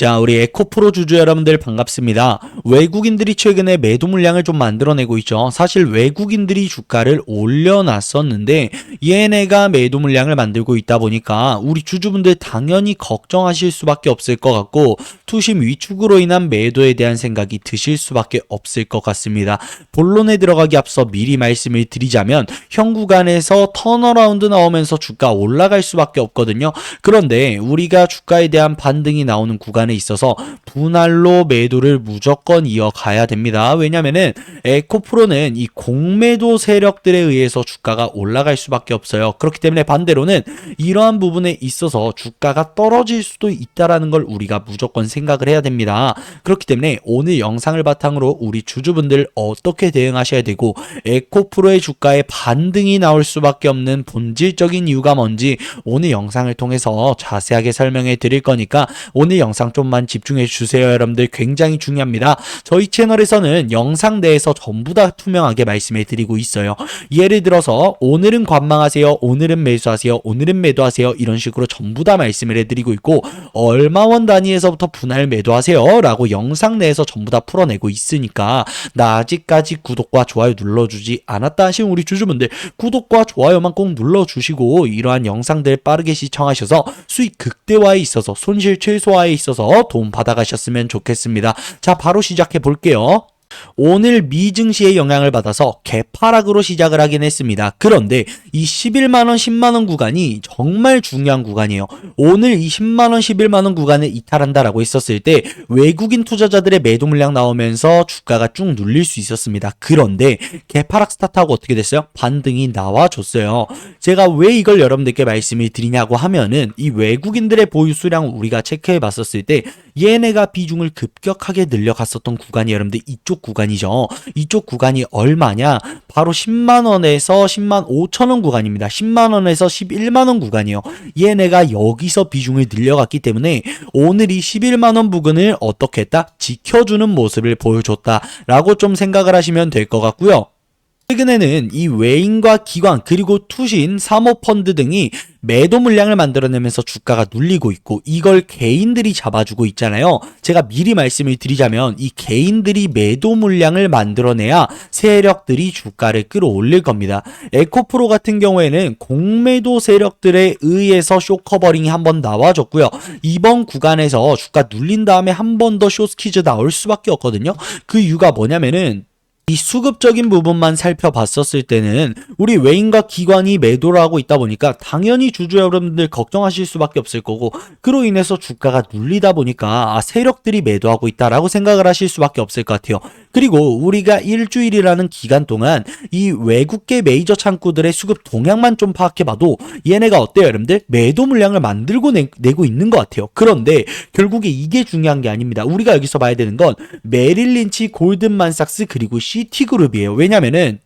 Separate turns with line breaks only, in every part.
자, 우리 에코프로 주주 여러분들 반갑습니다. 외국인들이 최근에 매도 물량을 좀 만들어내고 있죠. 사실 외국인들이 주가를 올려놨었는데 얘네가 매도 물량을 만들고 있다 보니까 우리 주주분들 당연히 걱정하실 수밖에 없을 것 같고 투심 위축으로 인한 매도에 대한 생각이 드실 수밖에 없을 것 같습니다. 본론에 들어가기 앞서 미리 말씀을 드리자면 현 구간에서 턴어라운드 나오면서 주가 올라갈 수밖에 없거든요. 그런데 우리가 주가에 대한 반등이 나오는 구간 에 있어서 분할로 매도를 무조건 이어가야 됩니다. 왜냐면은 에코프로는 이 공매도 세력들에 의해서 주가가 올라갈 수밖에 없어요. 그렇기 때문에 반대로는 이러한 부분에 있어서 주가가 떨어질 수도 있다라는 걸 우리가 무조건 생각을 해야 됩니다. 그렇기 때문에 오늘 영상을 바탕으로 우리 주주분들 어떻게 대응하셔야 되고 에코프로의 주가에 반등이 나올 수밖에 없는 본질적인 이유가 뭔지 오늘 영상을 통해서 자세하게 설명해 드릴 거니까 오늘 영상 좀만 집중해 주세요 여러분들. 굉장히 중요합니다. 저희 채널에서는 영상 내에서 전부 다 투명하게 말씀해 드리고 있어요. 예를 들어서 오늘은 관망하세요 오늘은 매수하세요 오늘은 매도하세요 이런 식으로 전부 다 말씀을 해 드리고 있고 얼마 원 단위에서부터 분할 매도하세요 라고 영상 내에서 전부 다 풀어내고 있으니까 나 아직까지 구독과 좋아요 눌러주지 않았다 하신 우리 주주분들 구독과 좋아요만 꼭 눌러주시고 이러한 영상들 빠르게 시청하셔서 수익 극대화에 있어서 손실 최소화에 있어서 도움 받아가셨으면 좋겠습니다. 자, 바로 시작해 볼게요. 오늘 미 증시의 영향을 받아서 개파락으로 시작을 하긴 했습니다. 그런데 이 11만원, 10만원 구간이 정말 중요한 구간이에요. 오늘 이 10만원, 11만원 구간을 이탈한다라고 했었을 때 외국인 투자자들의 매도 물량 나오면서 주가가 쭉 눌릴 수 있었습니다. 그런데 개파락 스타트하고 어떻게 됐어요? 반등이 나와줬어요. 제가 왜 이걸 여러분들께 말씀을 드리냐고 하면은 이 외국인들의 보유 수량 우리가 체크해 봤었을 때 얘네가 비중을 급격하게 늘려갔었던 구간이 여러분들 이쪽 구간 이죠. 이쪽 구간이 얼마냐? 바로 10만 원에서 10만 5천 원 구간입니다. 10만 원에서 11만 원 구간이요. 얘네가 여기서 비중을 늘려갔기 때문에 오늘 이 11만 원 부근을 어떻게 했다? 지켜주는 모습을 보여줬다라고 좀 생각을 하시면 될 것 같고요. 최근에는 이 외인과 기관 그리고 투신, 사모펀드 등이 매도 물량을 만들어내면서 주가가 눌리고 있고 이걸 개인들이 잡아주고 있잖아요. 제가 미리 말씀을 드리자면 이 개인들이 매도 물량을 만들어내야 세력들이 주가를 끌어올릴 겁니다. 에코프로 같은 경우에는 공매도 세력들에 의해서 쇼커버링이 한번 나와줬고요. 이번 구간에서 주가 눌린 다음에 한 번 더 쇼스키즈 나올 수밖에 없거든요. 그 이유가 뭐냐면은 이 수급적인 부분만 살펴봤었을 때는 우리 외인과 기관이 매도를 하고 있다 보니까 당연히 주주 여러분들 걱정하실 수밖에 없을 거고 그로 인해서 주가가 눌리다 보니까 아, 세력들이 매도하고 있다라고 생각을 하실 수밖에 없을 것 같아요. 그리고 우리가 일주일이라는 기간 동안 이 외국계 메이저 창구들의 수급 동향만 좀 파악해봐도 얘네가 어때요 여러분들? 매도 물량을 만들고 내, 내고 있는 것 같아요. 그런데 결국에 이게 중요한 게 아닙니다. 우리가 여기서 봐야 되는 건 메릴 린치, 골든만삭스 그리고 시 티그룹이에요. 왜냐면은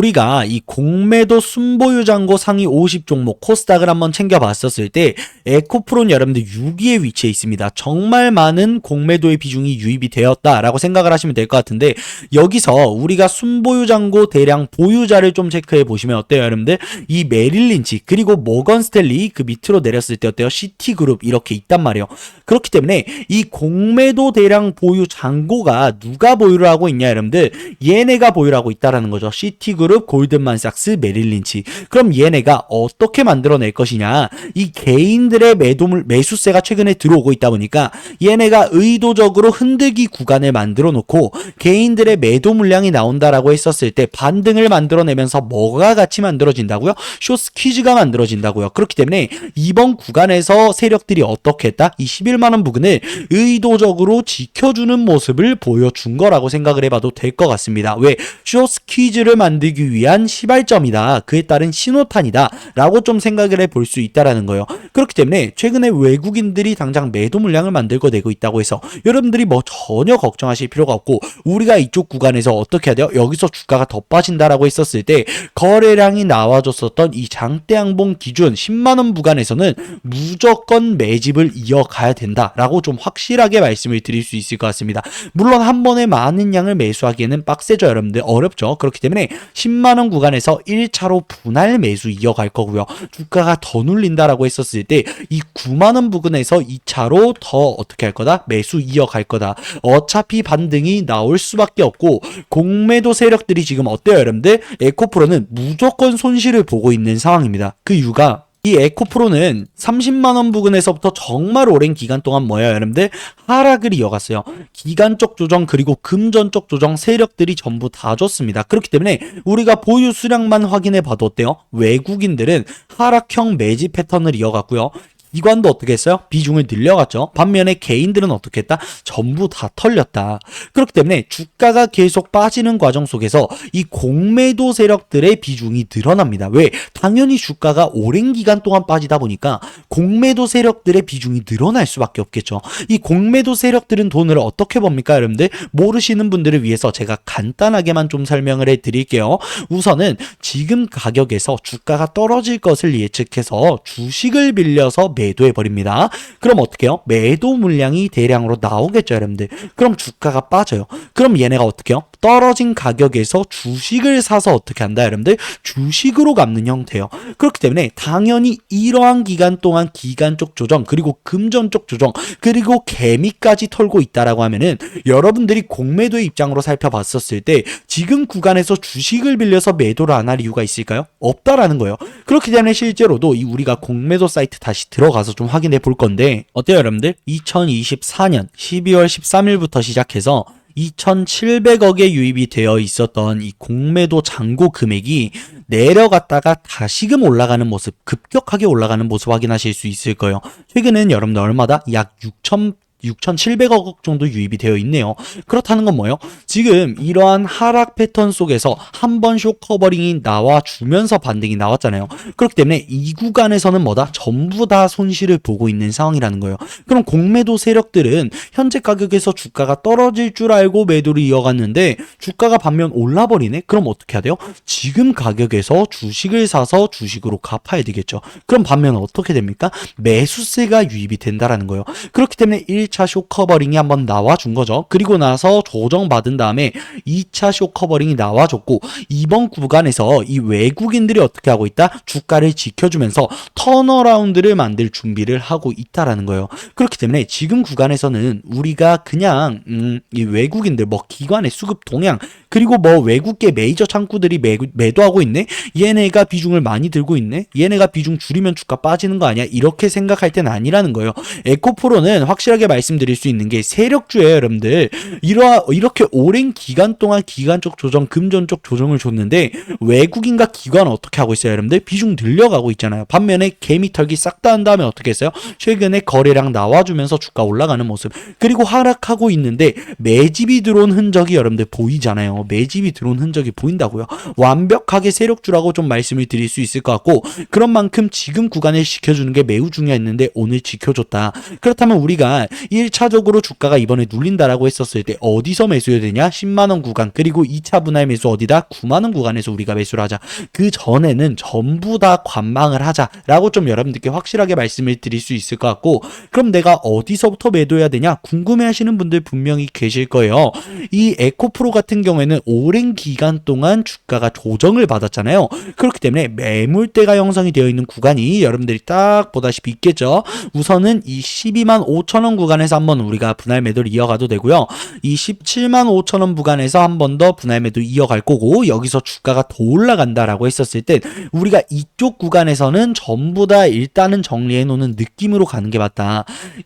우리가 이 공매도 순보유 잔고 상위 50 종목 코스닥을 한번 챙겨봤었을 때 에코프로는 여러분들 6위에 위치해 있습니다. 정말 많은 공매도의 비중이 유입이 되었다라고 생각을 하시면 될 것 같은데 여기서 우리가 순보유 잔고 대량 보유자를 좀 체크해 보시면 어때요, 여러분들? 이 메릴린치 그리고 모건 스텔리 그 밑으로 내렸을 때 어때요? 시티그룹 이렇게 있단 말이에요. 그렇기 때문에 이 공매도 대량 보유 잔고가 누가 보유를 하고 있냐, 여러분들? 얘네가 보유를 하고 있다라는 거죠. 시티 그룹, 골든만삭스, 메릴린치. 그럼 얘네가 어떻게 만들어낼 것이냐? 이 개인들의 매도물 매수세가 최근에 들어오고 있다 보니까 얘네가 의도적으로 흔들기 구간을 만들어 놓고 개인들의 매도 물량이 나온다라고 했었을 때 반등을 만들어내면서 뭐가 같이 만들어진다고요? 쇼스퀴즈가 만들어진다고요. 그렇기 때문에 이번 구간에서 세력들이 어떻게 했다? 이 11만 원 부근을 의도적으로 지켜주는 모습을 보여준 거라고 생각을 해봐도 될 것 같습니다. 왜 쇼스퀴즈를 만들 만들기 위한 시발점이다. 그에 따른 신호탄이다. 라고 좀 생각을 해볼 수 있다라는 거예요. 그렇기 때문에 최근에 외국인들이 당장 매도 물량을 만들고 내고 있다고 해서 여러분들이 뭐 전혀 걱정하실 필요가 없고 우리가 이쪽 구간에서 어떻게 해야 돼요? 여기서 주가가 더 빠진다라고 했었을 때 거래량이 나와줬었던 이 장대양봉 기준 10만원 구간에서는 무조건 매집을 이어가야 된다라고 좀 확실하게 말씀을 드릴 수 있을 것 같습니다. 물론 한 번에 많은 양을 매수하기에는 빡세죠 여러분들 어렵죠. 그렇기 때문에 10만 원 구간에서 1차로 분할 매수 이어갈 거고요. 주가가 더 눌린다라고 했었을 때 이 9만 원 부근에서 2차로 더 어떻게 할 거다? 매수 이어갈 거다. 어차피 반등이 나올 수밖에 없고 공매도 세력들이 지금 어때요, 여러분들? 에코프로는 무조건 손실을 보고 있는 상황입니다. 그 이유가 이 에코프로는 30만 원 부근에서부터 정말 오랜 기간 동안 뭐예요, 여러분들? 하락을 이어갔어요. 기간적 조정 그리고 금전적 조정 세력들이 전부 다 줬습니다. 그렇기 때문에 우리가 보유 수량만 확인해 봐도 어때요? 외국인들은 하락형 매지 패턴을 이어갔고요. 기관도 어떻게 했어요? 비중을 늘려갔죠. 반면에 개인들은 어떻게 했다? 전부 다 털렸다. 그렇기 때문에 주가가 계속 빠지는 과정 속에서 이 공매도 세력들의 비중이 늘어납니다. 왜? 당연히 주가가 오랜 기간 동안 빠지다 보니까 공매도 세력들의 비중이 늘어날 수밖에 없겠죠. 이 공매도 세력들은 돈을 어떻게 법니까, 여러분들? 모르시는 분들을 위해서 제가 간단하게만 좀 설명을 해 드릴게요. 우선은 지금 가격에서 주가가 떨어질 것을 예측해서 주식을 빌려서 매도해 버립니다. 그럼 어떻게 해요? 매도 물량이 대량으로 나오겠죠, 여러분들. 그럼 주가가 빠져요. 그럼 얘네가 어떻게 해요? 떨어진 가격에서 주식을 사서 어떻게 한다, 여러분들? 주식으로 갚는 형태예요. 그렇기 때문에 당연히 이러한 기간 동안 기간적 조정, 그리고 금전적 조정, 그리고 개미까지 털고 있다라고 하면은 여러분들이 공매도의 입장으로 살펴봤었을 때 지금 구간에서 주식을 빌려서 매도를 안 할 이유가 있을까요? 없다라는 거예요. 그렇기 때문에 실제로도 이 우리가 공매도 사이트 다시 들어가서 좀 확인해 볼 건데 어때요, 여러분들? 2024년 12월 13일부터 시작해서 2,700억에 유입이 되어 있었던 이 공매도 잔고 금액이 내려갔다가 다시금 올라가는 모습, 급격하게 올라가는 모습 확인하실 수 있을 거예요. 최근엔 여러분들 얼마다? 약 6천 6,700억 정도 유입이 되어 있네요. 그렇다는 건 뭐예요? 지금 이러한 하락 패턴 속에서 한 번 쇼커버링이 나와주면서 반등이 나왔잖아요. 그렇기 때문에 이 구간에서는 뭐다? 전부 다 손실을 보고 있는 상황이라는 거예요. 그럼 공매도 세력들은 현재 가격에서 주가가 떨어질 줄 알고 매도를 이어갔는데 주가가 반면 올라버리네? 그럼 어떻게 해야 돼요? 지금 가격에서 주식을 사서 주식으로 갚아야 되겠죠. 그럼 반면 어떻게 됩니까? 매수세가 유입이 된다라는 거예요. 그렇기 때문에 1차 쇼커버링이 한번 나와준 거죠. 그리고 나서 조정받은 다음에 2차 쇼커버링이 나와줬고 이번 구간에서 이 외국인들이 어떻게 하고 있다? 주가를 지켜주면서 턴어라운드를 만들 준비를 하고 있다라는 거예요. 그렇기 때문에 지금 구간에서는 우리가 그냥 음, 이 외국인들 뭐 기관의 수급 동향 그리고 뭐 외국계 메이저 창구들이 매, 매도하고 있네. 얘네가 비중을 많이 들고 있네. 얘네가 비중 줄이면 주가 빠지는 거 아니야? 이렇게 생각할 때는 아니라는 거예요. 에코프로는 확실하게 말 씀드릴 수 있는 게 세력주예요, 여러분들. 이러 이렇게 오랜 기간 동안 기간적 조정, 금전적 조정을 줬는데 외국인과 기관 어떻게 하고 있어요, 여러분들? 비중 늘려가고 있잖아요. 반면에 개미 털기 싹 다 한 다음에 어떻게 했어요? 최근에 거래량 나와주면서 주가 올라가는 모습. 그리고 하락하고 있는데 매집이 들어온 흔적이 여러분들 보이잖아요. 매집이 들어온 흔적이 보인다고요. 완벽하게 세력주라고 좀 말씀을 드릴 수 있을 것 같고 그런 만큼 지금 구간을 지켜주는 게 매우 중요했는데 오늘 지켜줬다. 그렇다면 우리가 1차적으로 주가가 이번에 눌린다라고 했었을 때 어디서 매수해야 되냐? 10만원 구간 그리고 2차 분할 매수 어디다? 9만원 구간에서 우리가 매수를 하자. 그 전에는 전부 다 관망을 하자라고 좀 여러분들께 확실하게 말씀을 드릴 수 있을 것 같고 그럼 내가 어디서부터 매도해야 되냐? 궁금해 하시는 분들 분명히 계실 거예요. 이 에코프로 같은 경우에는 오랜 기간 동안 주가가 조정을 받았잖아요. 그렇기 때문에 매물대가 형성이 되어 있는 구간이 여러분들이 딱 보다시피 있겠죠. 우선은 이 12만 5천 원 구간 에서 한번 우리가 분할 매도를 이어가도 되고요. 이 17만 5천 원 구간에서 한 번 더 분할 매도 이어갈 거고 여기서 주가가 더 올라간다라고 했었을 때 우리가 이쪽 구간에서는 전부 다 일단은 정리해 놓는 느낌으로 가는 게 맞다.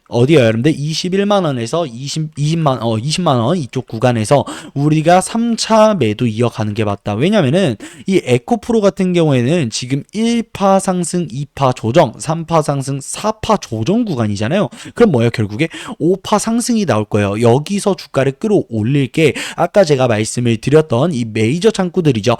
어디요, 여러분들? 21만 원에서 20 20만 어 20만 원 이쪽 구간에서 우리가 3차 매도 이어가는 게 맞다. 왜냐면은 이 에코프로 같은 경우에는 지금 1파 상승, 2파 조정, 3파 상승, 4파 조정 구간이잖아요. 그럼 뭐예요, 결국에? 5파 상승이 나올 거예요. 여기서 주가를 끌어올릴 게 아까 제가 말씀을 드렸던 이 메이저 창구들이죠.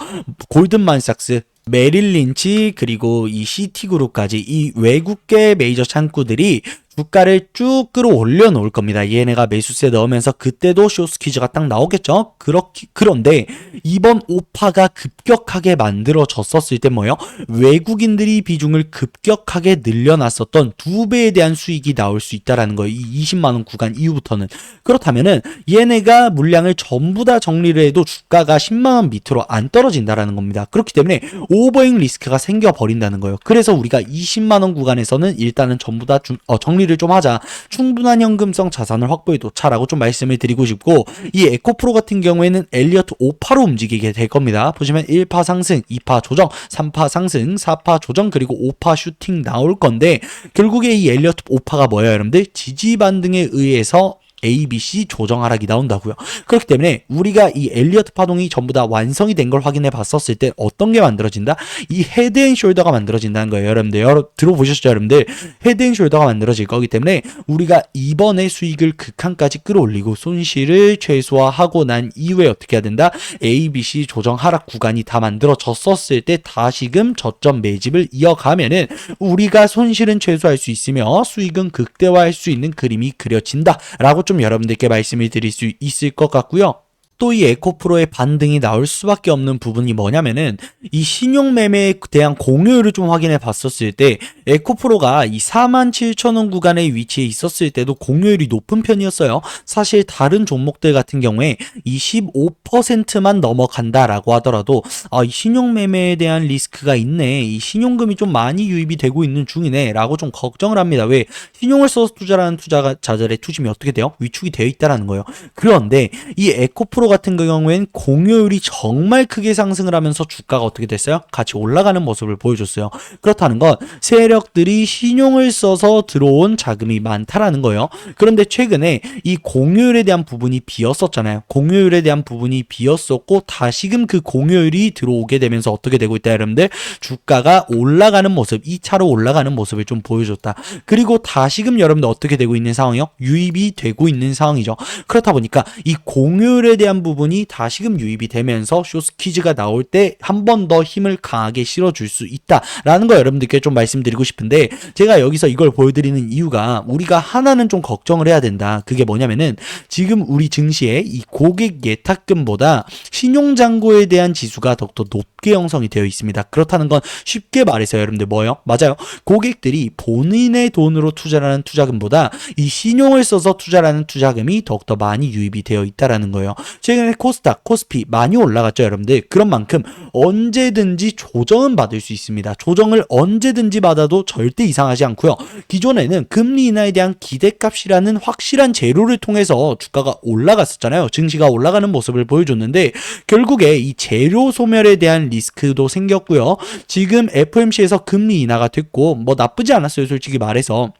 골든만삭스, 메릴 린치 그리고 이 시티그룹까지 이 외국계 메이저 창구들이 주가를 쭉 끌어올려 놓을 겁니다. 얘네가 매수세 넣으면서 그때도 쇼스퀴즈가 딱 나오겠죠. 그렇기 그런데 이번 오파가 급격하게 만들어졌었을 때 뭐예요? 외국인들이 비중을 급격하게 늘려놨었던 두 배에 대한 수익이 나올 수 있다라는 거예요. 이 20만 원 구간 이후부터는 그렇다면은 얘네가 물량을 전부 다 정리를 해도 주가가 10만 원 밑으로 안 떨어진다라는 겁니다. 그렇기 때문에 오버행 리스크가 생겨 버린다는 거예요. 그래서 우리가 20만 원 구간에서는 일단은 전부 다 중- 어, 정리 를 좀 하자. 충분한 현금성 자산을 확보해 놓자라고 좀 말씀을 드리고 싶고 이 에코프로 같은 경우에는 엘리어트 5파로 움직이게 될 겁니다. 보시면 1파 상승, 2파 조정, 3파 상승, 4파 조정 그리고 5파 슈팅 나올 건데 결국에 이 엘리어트 5파가 뭐예요, 여러분들? 지지 반등에 의해서 A, B, C 조정 하락이 나온다고요. 그렇기 때문에 우리가 이 엘리어트 파동이 전부 다 완성이 된 걸 확인해 봤었을 때 어떤 게 만들어진다? 이 헤드 앤 숄더가 만들어진다는 거예요. 여러분들 여러 들어보셨죠, 여러분들? 헤드 앤 숄더가 만들어질 거기 때문에 우리가 이번에 수익을 극한까지 끌어올리고 손실을 최소화하고 난 이후에 어떻게 해야 된다? A, B, C 조정 하락 구간이 다 만들어졌었을 때 다시금 저점 매집을 이어가면은 우리가 손실은 최소화할 수 있으며 수익은 극대화할 수 있는 그림이 그려진다라고 좀 여러분들께 말씀을 드릴 수 있을 것 같고요. 또 이 에코프로의 반등이 나올 수밖에 없는 부분이 뭐냐면은 이 신용매매에 대한 공유율을 좀 확인해 봤었을 때 에코프로가 이 47,000원 구간에 위치해 있었을 때도 공유율이 높은 편이었어요. 사실 다른 종목들 같은 경우에 이 15%만 넘어간다라고 하더라도 아, 이 신용매매에 대한 리스크가 있네. 이 신용금이 좀 많이 유입이 되고 있는 중이네 라고 좀 걱정을 합니다. 왜 신용을 써서 투자라는 투자자들의 투심이 어떻게 돼요? 위축이 되어 있다라는 거예요. 그런데 이 에코프로 같은 경우에는 공유율이 정말 크게 상승을 하면서 주가가 어떻게 됐어요? 같이 올라가는 모습을 보여줬어요. 그렇다는 건 세력들이 신용을 써서 들어온 자금이 많다라는 거예요. 그런데 최근에 이 공유율에 대한 부분이 비었었잖아요. 공유율에 대한 부분이 비었었고 다시금 그 공유율이 들어오게 되면서 어떻게 되고 있다 여러분들 주가가 올라가는 모습 2차로 올라가는 모습을 좀 보여줬다. 그리고 다시금 여러분들 어떻게 되고 있는 상황이요? 유입이 되고 있는 상황이죠. 그렇다 보니까 이 공유율에 대한 부분이 다시금 유입이 되면서 쇼스퀴즈가 나올 때 한 번 더 힘을 강하게 실어줄 수 있다라는 거 여러분들께 좀 말씀드리고 싶은데 제가 여기서 이걸 보여드리는 이유가 우리가 하나는 좀 걱정을 해야 된다. 그게 뭐냐면은 지금 우리 증시에 이 고객 예탁금보다 신용잔고에 대한 지수가 더욱더 높게 형성이 되어 있습니다. 그렇다는 건 쉽게 말해서 여러분들 뭐예요? 맞아요. 고객들이 본인의 돈으로 투자하는 투자금보다 이 신용을 써서 투자하는 투자금이 더욱더 많이 유입이 되어 있다라는 거예요. 최근에 코스닥, 코스피 많이 올라갔죠, 여러분들. 그런 만큼 언제든지 조정은 받을 수 있습니다. 조정을 언제든지 받아도 절대 이상하지 않고요. 기존에는 금리 인하에 대한 기대값이라는 확실한 재료를 통해서 주가가 올라갔었잖아요. 증시가 올라가는 모습을 보여줬는데 결국에 이 재료 소멸에 대한 리스크도 생겼고요. 지금 FOMC에서 금리 인하가 됐고 뭐 나쁘지 않았어요, 솔직히 말해서.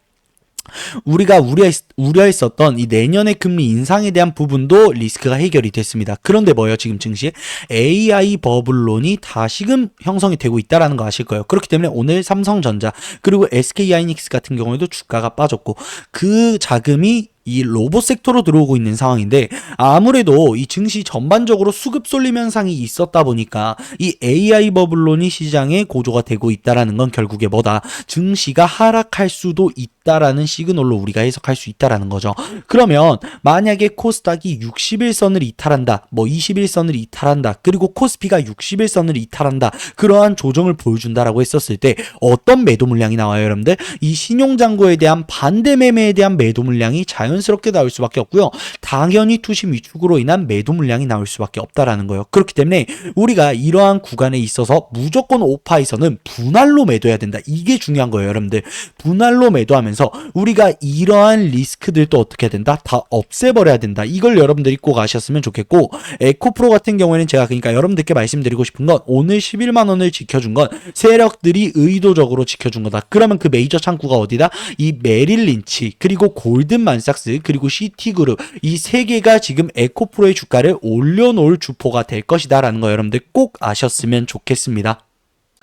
우리가 우려했, 우려했었던 이 내년의 금리 인상에 대한 부분도 리스크가 해결이 됐습니다. 그런데 뭐예요, 지금 증시에? AI 버블론이 다시금 형성이 되고 있다라는 거 아실 거예요. 그렇기 때문에 오늘 삼성전자, 그리고 SK하이닉스 같은 경우에도 주가가 빠졌고, 그 자금이 이 로봇 섹터로 들어오고 있는 상황인데 아무래도 이 증시 전반적으로 수급 쏠림 현상이 있었다 보니까 이 AI 버블론이 시장에 고조가 되고 있다라는 건 결국에 뭐다 증시가 하락할 수도 있다라는 시그널로 우리가 해석할 수 있다라는 거죠. 그러면 만약에 코스닥이 60일선을 이탈한다, 뭐 21선을 이탈한다, 그리고 코스피가 60일선을 이탈한다, 그러한 조정을 보여준다라고 했었을 때 어떤 매도 물량이 나와요, 여러분들? 이 신용잔고에 대한 반대 매매에 대한 매도 물량이 자연 스럽게 나올 수밖에 없고요. 당연히 투심 위축으로 인한 매도 물량이 나올 수밖에 없다라는 거예요. 그렇기 때문에 우리가 이러한 구간에 있어서 무조건 오파에서는 분할로 매도해야 된다. 이게 중요한 거예요, 여러분들. 분할로 매도하면서 우리가 이러한 리스크들도 어떻게 해야 된다? 다 없애버려야 된다. 이걸 여러분들이 꼭 아셨으면 좋겠고 에코프로 같은 경우에는 제가 그러니까 여러분들께 말씀드리고 싶은 건 오늘 11만 원을 지켜준 건 세력들이 의도적으로 지켜준 거다. 그러면 그 메이저 창구가 어디다? 이 메릴 린치 그리고 골든만삭스 그리고 시티그룹 이 세 개가 지금 에코프로의 주가를 올려놓을 주포가 될 것이다라는 거 여러분들 꼭 아셨으면 좋겠습니다.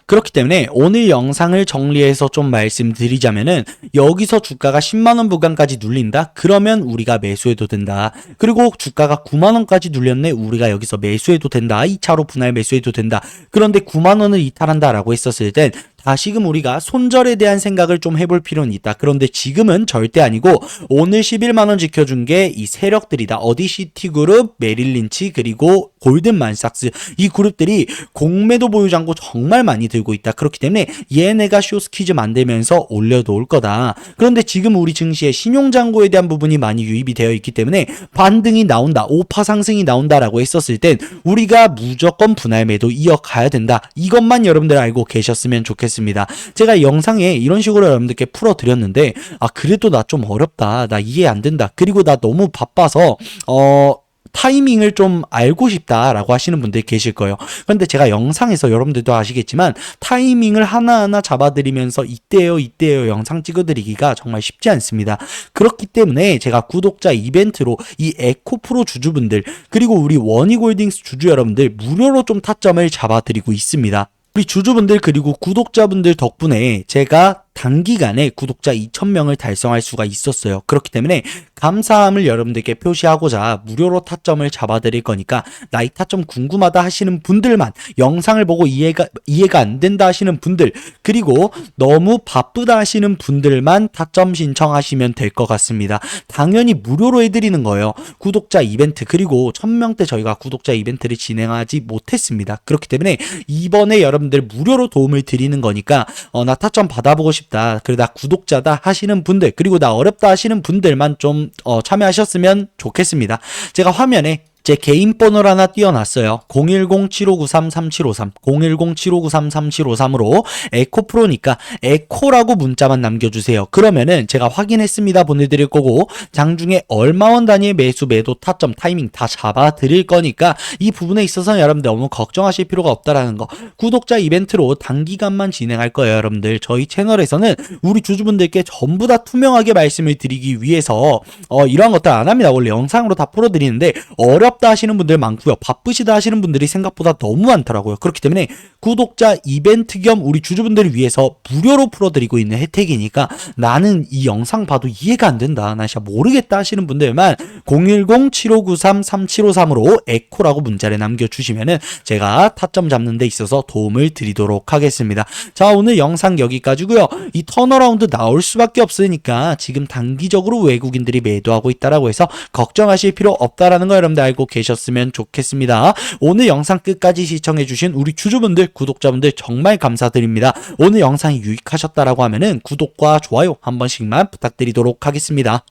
그렇기 때문에 오늘 영상을 정리해서 좀 말씀드리자면은 여기서 주가가 10만원 부근까지 눌린다? 그러면 우리가 매수해도 된다. 그리고 주가가 9만원까지 눌렸네? 우리가 여기서 매수해도 된다. 2차로 분할 매수해도 된다. 그런데 9만원을 이탈한다라고 했었을 땐 다시금 우리가 손절에 대한 생각을 좀 해볼 필요는 있다. 그런데 지금은 절대 아니고 오늘 11만 원 지켜준 게 이 세력들이다. 어디시티 그룹, 메릴린치 그리고 골든만삭스 이 그룹들이 공매도 보유 잔고 정말 많이 들고 있다. 그렇기 때문에 얘네가 쇼스퀴즈 만들면서 올려놓을 거다. 그런데 지금 우리 증시에 신용 잔고에 대한 부분이 많이 유입이 되어 있기 때문에 반등이 나온다, 오파 상승이 나온다라고 했었을 땐 우리가 무조건 분할 매도 이어가야 된다. 이것만 여러분들 알고 계셨으면 좋겠습니다. 제가 영상에 이런 식으로 여러분들께 풀어드렸는데 아 그래도 나 좀 어렵다, 나 이해 안 된다. 그리고 나 너무 바빠서 어 타이밍을 좀 알고 싶다라고 하시는 분들이 계실 거예요. 그런데 제가 영상에서 여러분들도 아시겠지만 타이밍을 하나하나 잡아드리면서 이때요, 이때요 영상 찍어드리기가 정말 쉽지 않습니다. 그렇기 때문에 제가 구독자 이벤트로 이 에코프로 주주분들 그리고 우리 원이골딩스 주주 여러분들 무료로 좀 타점을 잡아드리고 있습니다. 우리 주주분들 그리고 구독자분들 덕분에 제가 단기간에 구독자 2,000명을 달성할 수가 있었어요. 그렇기 때문에 감사함을 여러분들께 표시하고자 무료로 타점을 잡아드릴 거니까 나이 타점 궁금하다 하시는 분들만 영상을 보고 이해가 이해가 안 된다 하시는 분들 그리고 너무 바쁘다 하시는 분들만 타점 신청하시면 될 것 같습니다. 당연히 무료로 해드리는 거예요. 구독자 이벤트 그리고 1000명대 저희가 구독자 이벤트를 진행하지 못했습니다. 그렇기 때문에 이번에 여러분들 무료로 도움을 드리는 거니까 어, 나 타점 받아보고 싶 다. 그래 나 구독자다 하시는 분들 그리고 나 어렵다 하시는 분들만 좀 어, 참여하셨으면 좋겠습니다. 제가 화면에 제 개인 번호를 하나 띄워놨어요. 010-7593-3753, 010-7593-3753으로 에코프로니까 에코라고 문자만 남겨주세요. 그러면은 제가 확인했습니다 보내드릴 거고 장중에 얼마원 단위의 매수, 매도, 타점, 타이밍 다 잡아드릴 거니까 이 부분에 있어서 여러분들 너무 걱정하실 필요가 없다라는 거. 구독자 이벤트로 단기간만 진행할 거예요, 여러분들. 저희 채널에서는 우리 주주분들께 전부 다 투명하게 말씀을 드리기 위해서 어, 이러한 것들 안 합니다. 원래 영상으로 다 풀어드리는데 어렵 다 하시는 분들 많고요. 바쁘시다 하시는 분들이 생각보다 너무 많더라고요. 그렇기 때문에 구독자 이벤트 겸 우리 주주분들을 위해서 무료로 풀어드리고 있는 혜택이니까 나는 이 영상 봐도 이해가 안 된다. 나 진짜 모르겠다 하시는 분들만 010-7593-3753으로 에코라고 문자를 남겨주시면은 제가 타점 잡는 데 있어서 도움을 드리도록 하겠습니다. 자, 오늘 영상 여기까지고요. 이 턴어라운드 나올 수밖에 없으니까 지금 단기적으로 외국인들이 매도하고 있다라고 해서 걱정하실 필요 없다라는 거 여러분들 알고 계셨으면 좋겠습니다. 오늘 영상 끝까지 시청해주신 우리 주주분들, 구독자분들 정말 감사드립니다. 오늘 영상이 유익하셨다라고 하면은 구독과 좋아요 한 번씩만 부탁드리도록 하겠습니다.